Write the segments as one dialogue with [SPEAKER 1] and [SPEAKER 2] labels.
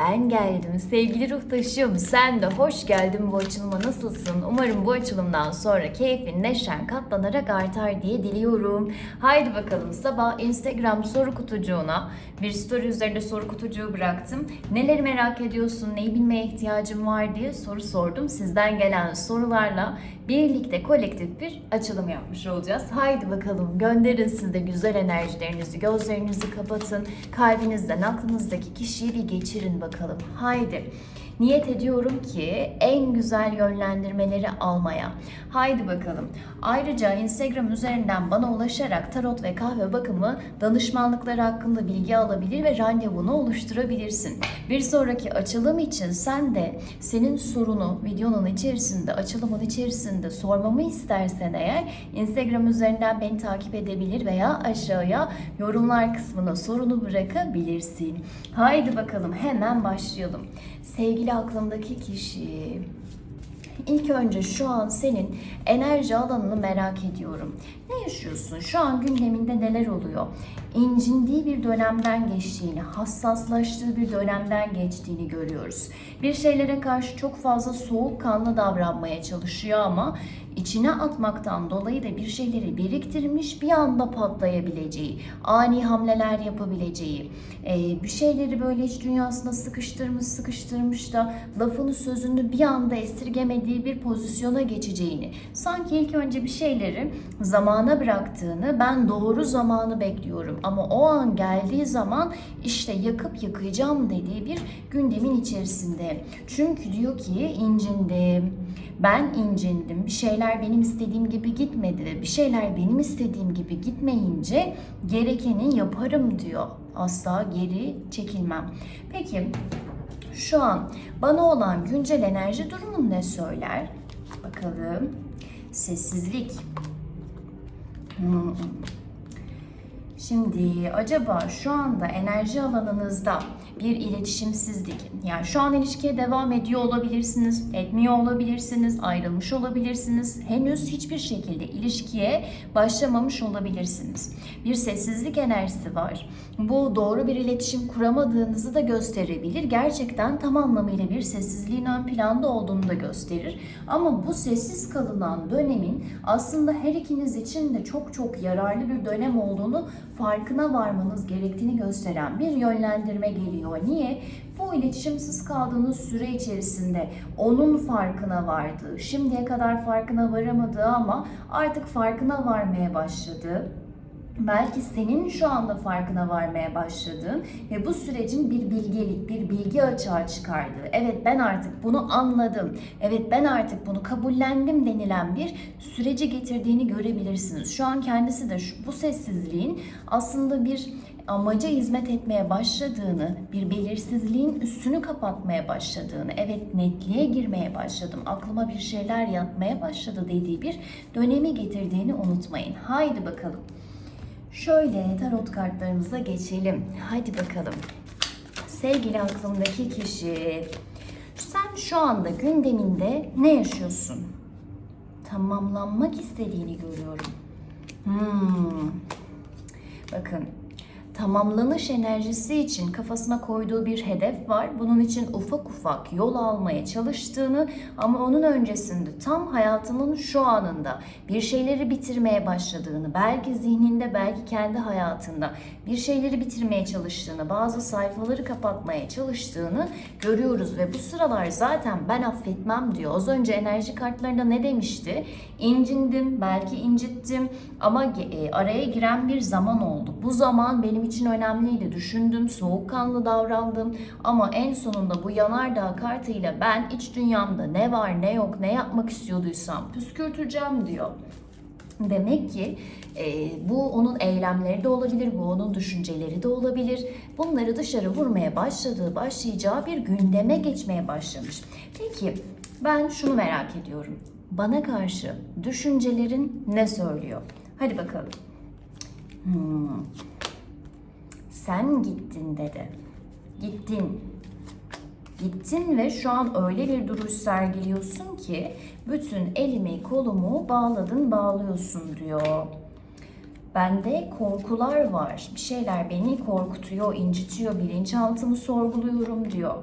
[SPEAKER 1] Ben geldim. Sevgili ruh taşım sen de hoş geldin bu açılıma nasılsın? Umarım bu açılımdan sonra keyfin neşen katlanarak artar diye diliyorum. Haydi bakalım sabah Instagram soru kutucuğuna bir story üzerinde soru kutucuğu bıraktım. Neleri merak ediyorsun, neyi bilmeye ihtiyacın var diye soru sordum. Sizden gelen sorularla birlikte kolektif bir açılım yapmış olacağız. Haydi bakalım gönderin siz de güzel enerjilerinizi, gözlerinizi kapatın. Kalbinizden aklınızdaki kişiyi bir geçirin bakalım. Haydi. Niyet ediyorum ki en güzel yönlendirmeleri almaya. Haydi bakalım. Ayrıca Instagram üzerinden bana ulaşarak tarot ve kahve bakımı danışmanlıkları hakkında bilgi alabilir ve randevunu oluşturabilirsin. Bir sonraki açılım için sen de senin sorunu videonun içerisinde, açılımın içerisinde sormamı istersen eğer Instagram üzerinden beni takip edebilir veya aşağıya yorumlar kısmına sorunu bırakabilirsin. Haydi bakalım hemen başlayalım. Sevgili aklımdaki kişi, İlk önce şu an senin enerji alanını merak ediyorum. Ne yaşıyorsun? Şu an gündeminde neler oluyor? İncindiği bir dönemden geçtiğini, hassaslaştığı bir dönemden geçtiğini görüyoruz. Bir şeylere karşı çok fazla soğukkanlı davranmaya çalışıyor ama içine atmaktan dolayı da bir şeyleri biriktirmiş bir anda patlayabileceği, ani hamleler yapabileceği, e, bir şeyleri böyle iç dünyasına sıkıştırmış sıkıştırmış da lafını sözünü bir anda esirgemediği bir pozisyona geçeceğini, sanki ilk önce bir şeyleri zamana bıraktığını, ben doğru zamanı bekliyorum ama o an geldiği zaman işte yakıp yıkayacağım dediği bir gündemin içerisinde. Çünkü diyor ki incindim, ben incindim, bir şeyler benim istediğim gibi gitmedi ve bir şeyler benim istediğim gibi gitmeyince gerekeni yaparım diyor. Asla geri çekilmem. Peki şu an bana olan güncel enerji durumun ne söyler? Bakalım. Sessizlik. Hmm. Şimdi acaba şu anda enerji alanınızda bir iletişimsizlik, yani şu an ilişkiye devam ediyor olabilirsiniz, etmiyor olabilirsiniz, ayrılmış olabilirsiniz, henüz hiçbir şekilde ilişkiye başlamamış olabilirsiniz. Bir sessizlik enerjisi var. Bu doğru bir iletişim kuramadığınızı da gösterebilir. Gerçekten tam anlamıyla bir sessizliğin ön planda olduğunu da gösterir. Ama bu sessiz kalınan dönemin aslında her ikiniz için de çok çok yararlı bir dönem olduğunu farkına varmanız gerektiğini gösteren bir yönlendirme geliyor. Niye? Bu iletişimsiz kaldığınız süre içerisinde onun farkına vardığı, şimdiye kadar farkına varamadığı ama artık farkına varmaya başladığı belki senin şu anda farkına varmaya başladığın ve bu sürecin bir bilgelik, bir bilgi açığa çıkardığı, evet ben artık bunu anladım, evet ben artık bunu kabullendim denilen bir süreci getirdiğini görebilirsiniz. Şu an kendisi de şu, bu sessizliğin aslında bir amaca hizmet etmeye başladığını, bir belirsizliğin üstünü kapatmaya başladığını, evet netliğe girmeye başladım, aklıma bir şeyler yatmaya başladı dediği bir dönemi getirdiğini unutmayın. Haydi bakalım. Şöyle tarot kartlarımıza geçelim. Hadi bakalım. Sevgili aklımdaki kişi, sen şu anda gündeminde ne yaşıyorsun? Tamamlanmak istediğini görüyorum. Hmm. Bakın, tamamlanış enerjisi için kafasına koyduğu bir hedef var. Bunun için ufak ufak yol almaya çalıştığını ama onun öncesinde tam hayatının şu anında bir şeyleri bitirmeye başladığını, belki zihninde belki kendi hayatında bir şeyleri bitirmeye çalıştığını, bazı sayfaları kapatmaya çalıştığını görüyoruz ve bu sıralar zaten ben affetmem diyor. Az önce enerji kartlarında ne demişti? İncindim, belki incittim ama e, araya giren bir zaman oldu. Bu zaman benim için önemliydi. Düşündüm, soğukkanlı davrandım ama en sonunda bu yanardağ kartıyla ben iç dünyamda ne var ne yok ne yapmak istiyorduysam püskürteceğim diyor. Demek ki e, bu onun eylemleri de olabilir, bu onun düşünceleri de olabilir. Bunları dışarı vurmaya başladığı, başlayacağı bir gündeme geçmeye başlamış. Peki ben şunu merak ediyorum. Bana karşı düşüncelerin ne söylüyor? Hadi bakalım. Hmm. Sen gittin dedi. Gittin. Gittin ve şu an öyle bir duruş sergiliyorsun ki bütün elimi kolumu bağladın bağlıyorsun diyor. Bende korkular var. Bir şeyler beni korkutuyor, incitiyor, bilinçaltımı sorguluyorum diyor.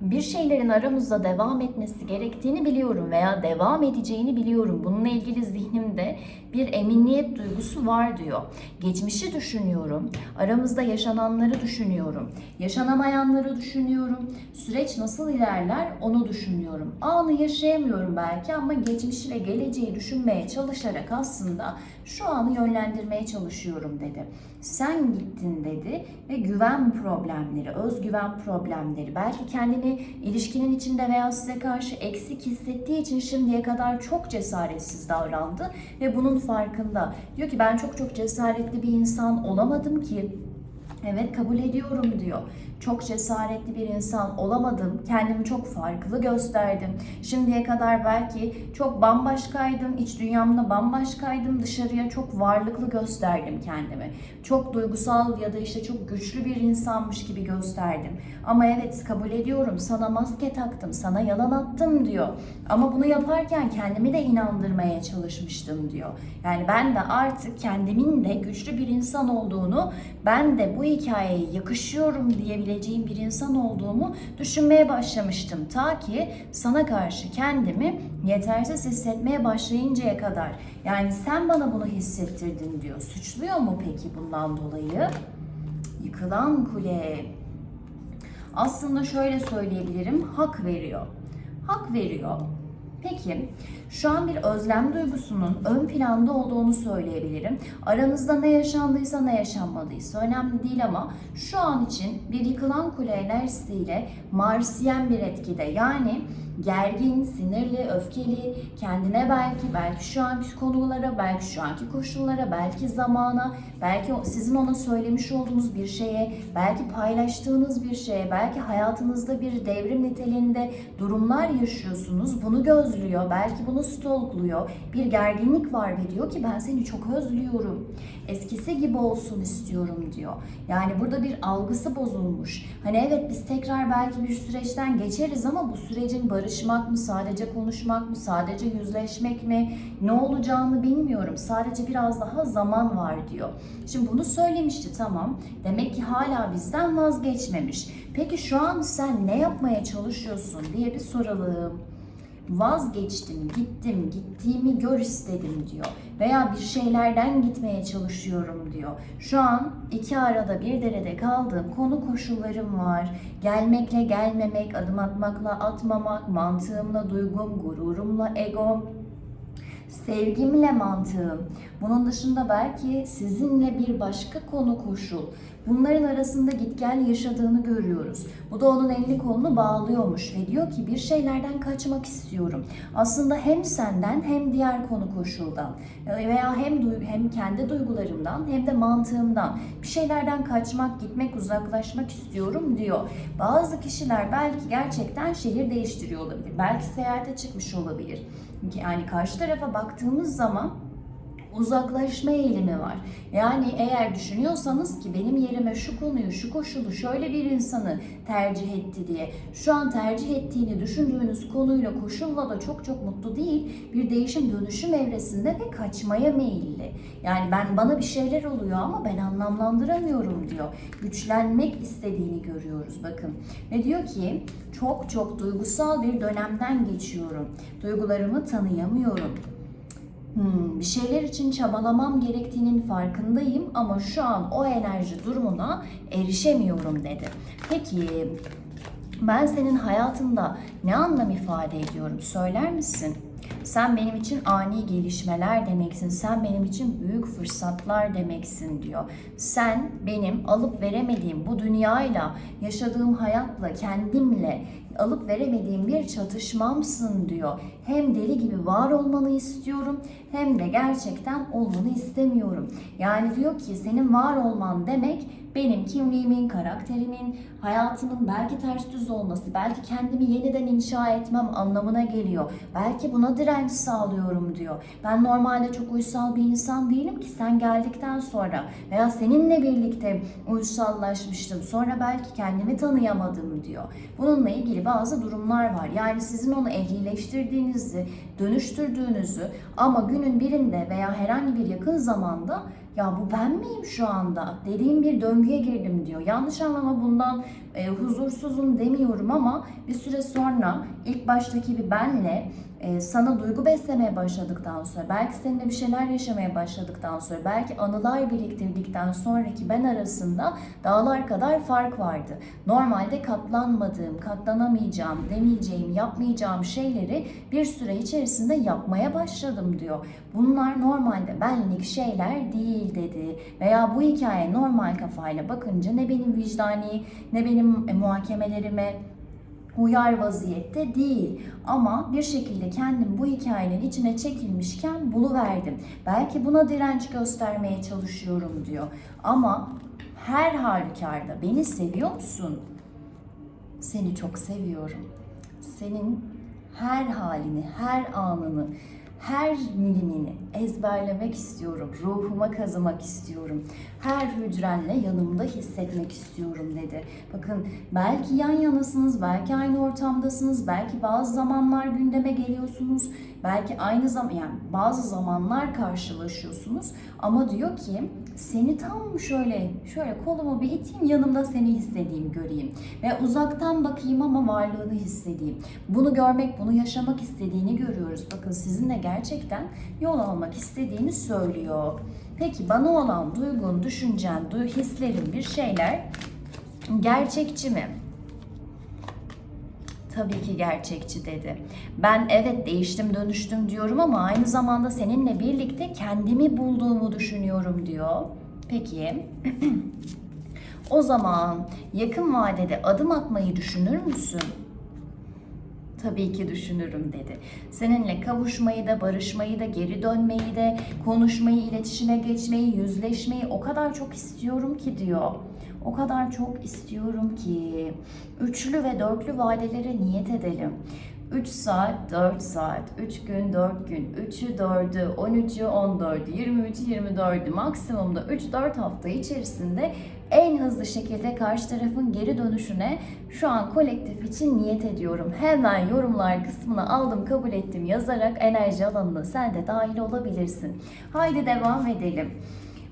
[SPEAKER 1] Bir şeylerin aramızda devam etmesi gerektiğini biliyorum veya devam edeceğini biliyorum. Bununla ilgili zihnimde bir eminiyet duygusu var diyor. Geçmişi düşünüyorum, aramızda yaşananları düşünüyorum, yaşanamayanları düşünüyorum. Süreç nasıl ilerler onu düşünüyorum. Anı yaşayamıyorum belki ama geçmişi ve geleceği düşünmeye çalışarak aslında şu anı yönlendirmeye çalışıyorum dedi. Sen gittin dedi ve güven problemleri, özgüven problemleri, belki kendini ilişkinin içinde veya size karşı eksik hissettiği için şimdiye kadar çok cesaretsiz davrandı ve bunun farkında. Diyor ki ben çok çok cesaretli bir insan olamadım ki Evet kabul ediyorum diyor. Çok cesaretli bir insan olamadım. Kendimi çok farklı gösterdim. Şimdiye kadar belki çok bambaşkaydım. iç dünyamda bambaşkaydım. Dışarıya çok varlıklı gösterdim kendimi. Çok duygusal ya da işte çok güçlü bir insanmış gibi gösterdim. Ama evet kabul ediyorum. Sana maske taktım. Sana yalan attım diyor. Ama bunu yaparken kendimi de inandırmaya çalışmıştım diyor. Yani ben de artık kendimin de güçlü bir insan olduğunu, ben de bu hikayeye yakışıyorum diyebileceğim bir insan olduğumu düşünmeye başlamıştım. Ta ki sana karşı kendimi yetersiz hissetmeye başlayıncaya kadar. Yani sen bana bunu hissettirdin diyor. Suçluyor mu peki bundan dolayı? Yıkılan kule. Aslında şöyle söyleyebilirim, hak veriyor. Hak veriyor. Peki, şu an bir özlem duygusunun ön planda olduğunu söyleyebilirim. Aranızda ne yaşandıysa ne yaşanmadıysa önemli değil ama şu an için bir yıkılan kule enerjisiyle Marsiyen bir etkide. Yani gergin, sinirli, öfkeli, kendine belki, belki şu anki konulara, belki şu anki koşullara, belki zamana, belki sizin ona söylemiş olduğunuz bir şeye, belki paylaştığınız bir şeye, belki hayatınızda bir devrim niteliğinde durumlar yaşıyorsunuz. Bunu gözlüyor, belki bunu stalkluyor. Bir gerginlik var ve diyor ki ben seni çok özlüyorum. Eskisi gibi olsun istiyorum diyor. Yani burada bir algısı bozulmuş. Hani evet biz tekrar belki bir süreçten geçeriz ama bu sürecin barışmak mı, sadece konuşmak mı, sadece yüzleşmek mi, ne olacağını bilmiyorum. Sadece biraz daha zaman var diyor. Şimdi bunu söylemişti tamam. Demek ki hala bizden vazgeçmemiş. Peki şu an sen ne yapmaya çalışıyorsun diye bir soralım vazgeçtim, gittim, gittiğimi gör istedim diyor. Veya bir şeylerden gitmeye çalışıyorum diyor. Şu an iki arada bir derede kaldığım konu koşullarım var. Gelmekle gelmemek, adım atmakla atmamak, mantığımla duygum, gururumla egom, sevgimle mantığım. Bunun dışında belki sizinle bir başka konu koşul. Bunların arasında git gel yaşadığını görüyoruz. Bu da onun elini kolunu bağlıyormuş ve diyor ki bir şeylerden kaçmak istiyorum. Aslında hem senden hem diğer konu koşuldan veya hem hem kendi duygularımdan hem de mantığımdan bir şeylerden kaçmak, gitmek, uzaklaşmak istiyorum diyor. Bazı kişiler belki gerçekten şehir değiştiriyor olabilir. Belki seyahate çıkmış olabilir. Yani karşı tarafa baktığımız zaman uzaklaşma eğilimi var. Yani eğer düşünüyorsanız ki benim yerime şu konuyu, şu koşulu, şöyle bir insanı tercih etti diye şu an tercih ettiğini düşündüğünüz konuyla, koşulla da çok çok mutlu değil. Bir değişim dönüşüm evresinde ve kaçmaya meyilli. Yani ben bana bir şeyler oluyor ama ben anlamlandıramıyorum diyor. Güçlenmek istediğini görüyoruz bakın. Ve diyor ki çok çok duygusal bir dönemden geçiyorum. Duygularımı tanıyamıyorum Hmm, bir şeyler için çabalamam gerektiğinin farkındayım ama şu an o enerji durumuna erişemiyorum dedi. Peki ben senin hayatında ne anlam ifade ediyorum söyler misin? Sen benim için ani gelişmeler demeksin. Sen benim için büyük fırsatlar demeksin diyor. Sen benim alıp veremediğim bu dünyayla, yaşadığım hayatla, kendimle alıp veremediğim bir çatışmamsın diyor. Hem deli gibi var olmanı istiyorum hem de gerçekten olmanı istemiyorum. Yani diyor ki senin var olman demek benim kimliğimin, karakterimin, hayatımın belki ters düz olması, belki kendimi yeniden inşa etmem anlamına geliyor. Belki buna direnç sağlıyorum diyor. Ben normalde çok uysal bir insan değilim ki sen geldikten sonra veya seninle birlikte uysallaşmıştım. Sonra belki kendimi tanıyamadım diyor. Bununla ilgili bazı durumlar var. Yani sizin onu ehlileştirdiğinizi, dönüştürdüğünüzü ama günün birinde veya herhangi bir yakın zamanda ya bu ben miyim şu anda dediğim bir döngüye girdim diyor. Yanlış anlama bundan e, huzursuzum demiyorum ama bir süre sonra ilk baştaki bir benle e, sana duygu beslemeye başladıktan sonra belki seninle bir şeyler yaşamaya başladıktan sonra belki anılar biriktirdikten sonraki ben arasında dağlar kadar fark vardı. Normalde katlanmadığım, katlanamayacağım, demeyeceğim, yapmayacağım şeyleri bir süre içerisinde yapmaya başladım diyor. Bunlar normalde benlik şeyler değil dedi. Veya bu hikaye normal kafayla bakınca ne benim vicdani ne benim muhakemelerime uyar vaziyette değil. Ama bir şekilde kendim bu hikayenin içine çekilmişken buluverdim. Belki buna direnç göstermeye çalışıyorum diyor. Ama her halükarda beni seviyor musun? Seni çok seviyorum. Senin her halini, her anını, her milimini ezberlemek istiyorum. Ruhuma kazımak istiyorum. Her hücrenle yanımda hissetmek istiyorum dedi. Bakın belki yan yanasınız, belki aynı ortamdasınız, belki bazı zamanlar gündeme geliyorsunuz, belki aynı zaman yani bazı zamanlar karşılaşıyorsunuz ama diyor ki seni tam şöyle şöyle kolumu bir iteyim yanımda seni hissedeyim göreyim ve uzaktan bakayım ama varlığını hissedeyim. Bunu görmek, bunu yaşamak istediğini görüyoruz. Bakın sizinle gerçekten yol almak istediğini söylüyor. Peki bana olan duygun, düşüncen, hislerin bir şeyler gerçekçi mi? Tabii ki gerçekçi dedi. Ben evet değiştim dönüştüm diyorum ama aynı zamanda seninle birlikte kendimi bulduğumu düşünüyorum diyor. Peki. o zaman yakın vadede adım atmayı düşünür müsün? Tabii ki düşünürüm dedi. Seninle kavuşmayı da, barışmayı da, geri dönmeyi de, konuşmayı, iletişime geçmeyi, yüzleşmeyi o kadar çok istiyorum ki diyor. O kadar çok istiyorum ki üçlü ve dörtlü vadelere niyet edelim. 3 saat, 4 saat, 3 gün, 4 gün, 3'ü, 4'ü, 13'ü, 14'ü, 23'ü, 24'ü maksimumda 3-4 hafta içerisinde en hızlı şekilde karşı tarafın geri dönüşüne şu an kolektif için niyet ediyorum. Hemen yorumlar kısmına aldım kabul ettim yazarak enerji alanına sen de dahil olabilirsin. Haydi devam edelim.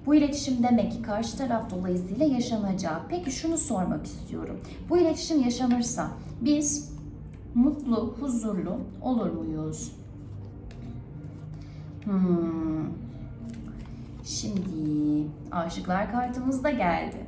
[SPEAKER 1] Bu iletişim demek ki karşı taraf dolayısıyla yaşanacak. Peki şunu sormak istiyorum. Bu iletişim yaşanırsa biz mutlu, huzurlu olur muyuz? Hmm. Şimdi aşıklar kartımız da geldi.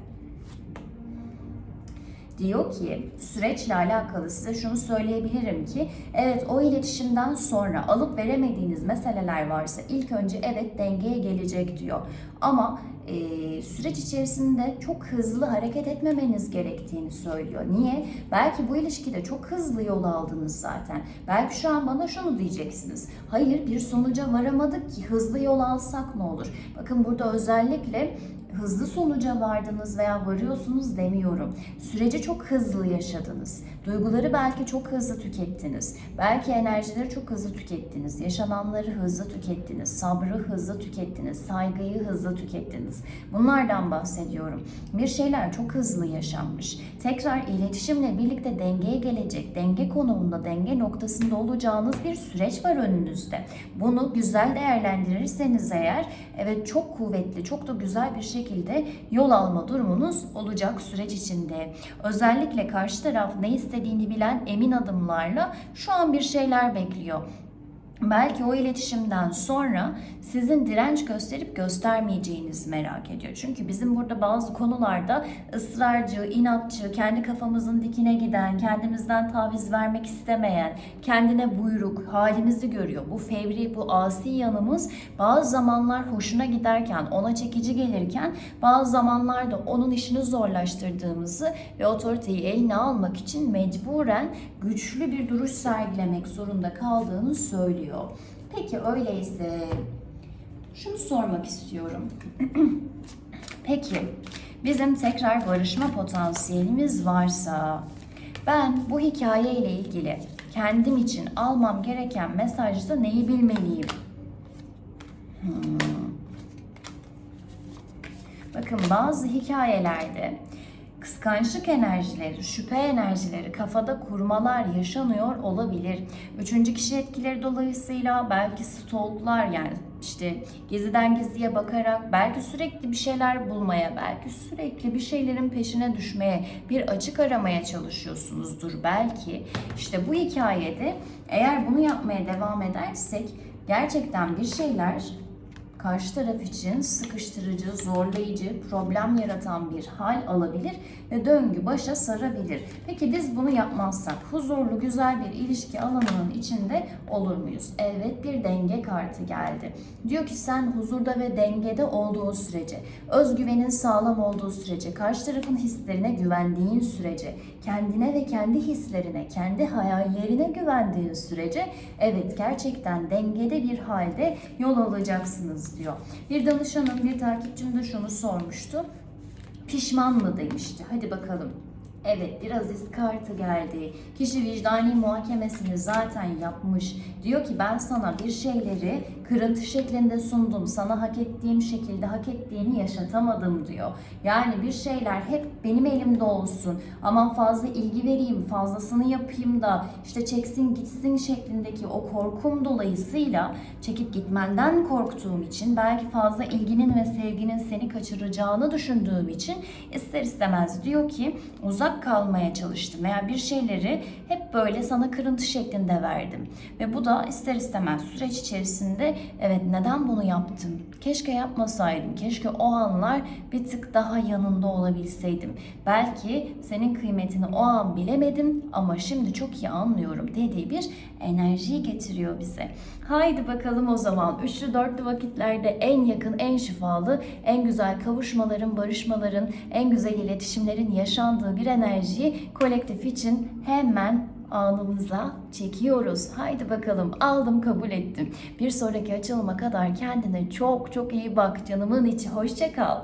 [SPEAKER 1] Diyor ki süreçle alakalı size şunu söyleyebilirim ki evet o iletişimden sonra alıp veremediğiniz meseleler varsa ilk önce evet dengeye gelecek diyor. Ama e, süreç içerisinde çok hızlı hareket etmemeniz gerektiğini söylüyor. Niye? Belki bu ilişkide çok hızlı yol aldınız zaten. Belki şu an bana şunu diyeceksiniz. Hayır bir sonuca varamadık ki hızlı yol alsak ne olur? Bakın burada özellikle hızlı sonuca vardınız veya varıyorsunuz demiyorum. Süreci çok hızlı yaşadınız. Duyguları belki çok hızlı tükettiniz. Belki enerjileri çok hızlı tükettiniz. Yaşananları hızlı tükettiniz. Sabrı hızlı tükettiniz. Saygıyı hızlı tükettiniz. Bunlardan bahsediyorum. Bir şeyler çok hızlı yaşanmış. Tekrar iletişimle birlikte dengeye gelecek, denge konumunda, denge noktasında olacağınız bir süreç var önünüzde. Bunu güzel değerlendirirseniz eğer evet çok kuvvetli, çok da güzel bir şekilde yol alma durumunuz olacak süreç içinde. Özellikle karşı taraf ne istediğini bilen emin adımlarla şu an bir şeyler bekliyor. Belki o iletişimden sonra sizin direnç gösterip göstermeyeceğiniz merak ediyor. Çünkü bizim burada bazı konularda ısrarcı, inatçı, kendi kafamızın dikine giden, kendimizden taviz vermek istemeyen, kendine buyruk, halimizi görüyor. Bu fevri, bu asi yanımız bazı zamanlar hoşuna giderken, ona çekici gelirken bazı zamanlarda onun işini zorlaştırdığımızı ve otoriteyi eline almak için mecburen güçlü bir duruş sergilemek zorunda kaldığını söylüyor. Peki öyleyse şunu sormak istiyorum. Peki bizim tekrar barışma potansiyelimiz varsa ben bu hikaye ile ilgili kendim için almam gereken mesajda neyi bilmeliyim? Hmm. Bakın bazı hikayelerde kıskançlık enerjileri, şüphe enerjileri, kafada kurmalar yaşanıyor olabilir. Üçüncü kişi etkileri dolayısıyla belki stalklar yani işte gizliden gizliye bakarak belki sürekli bir şeyler bulmaya, belki sürekli bir şeylerin peşine düşmeye, bir açık aramaya çalışıyorsunuzdur belki. İşte bu hikayede eğer bunu yapmaya devam edersek gerçekten bir şeyler karşı taraf için sıkıştırıcı, zorlayıcı, problem yaratan bir hal alabilir ve döngü başa sarabilir. Peki biz bunu yapmazsak huzurlu, güzel bir ilişki alanının içinde olur muyuz? Evet bir denge kartı geldi. Diyor ki sen huzurda ve dengede olduğun sürece, özgüvenin sağlam olduğu sürece, karşı tarafın hislerine güvendiğin sürece, kendine ve kendi hislerine, kendi hayallerine güvendiğin sürece evet gerçekten dengede bir halde yol alacaksınız diyor. Bir danışanım, bir takipçim de şunu sormuştu. Pişman mı demişti. Hadi bakalım. Evet bir aziz kartı geldi. Kişi vicdani muhakemesini zaten yapmış. Diyor ki ben sana bir şeyleri kırıntı şeklinde sundum. Sana hak ettiğim şekilde hak ettiğini yaşatamadım diyor. Yani bir şeyler hep benim elimde olsun. Aman fazla ilgi vereyim, fazlasını yapayım da işte çeksin gitsin şeklindeki o korkum dolayısıyla çekip gitmenden korktuğum için belki fazla ilginin ve sevginin seni kaçıracağını düşündüğüm için ister istemez diyor ki uzak kalmaya çalıştım veya bir şeyleri hep böyle sana kırıntı şeklinde verdim. Ve bu da ister istemez süreç içerisinde evet neden bunu yaptım? Keşke yapmasaydım. Keşke o anlar bir tık daha yanında olabilseydim. Belki senin kıymetini o an bilemedim ama şimdi çok iyi anlıyorum dediği bir enerjiyi getiriyor bize. Haydi bakalım o zaman üçlü dörtlü vakitlerde en yakın, en şifalı, en güzel kavuşmaların, barışmaların, en güzel iletişimlerin yaşandığı bir enerjiyi kolektif için hemen anımıza çekiyoruz. Haydi bakalım aldım kabul ettim. Bir sonraki açılıma kadar kendine çok çok iyi bak canımın içi. Hoşça kal.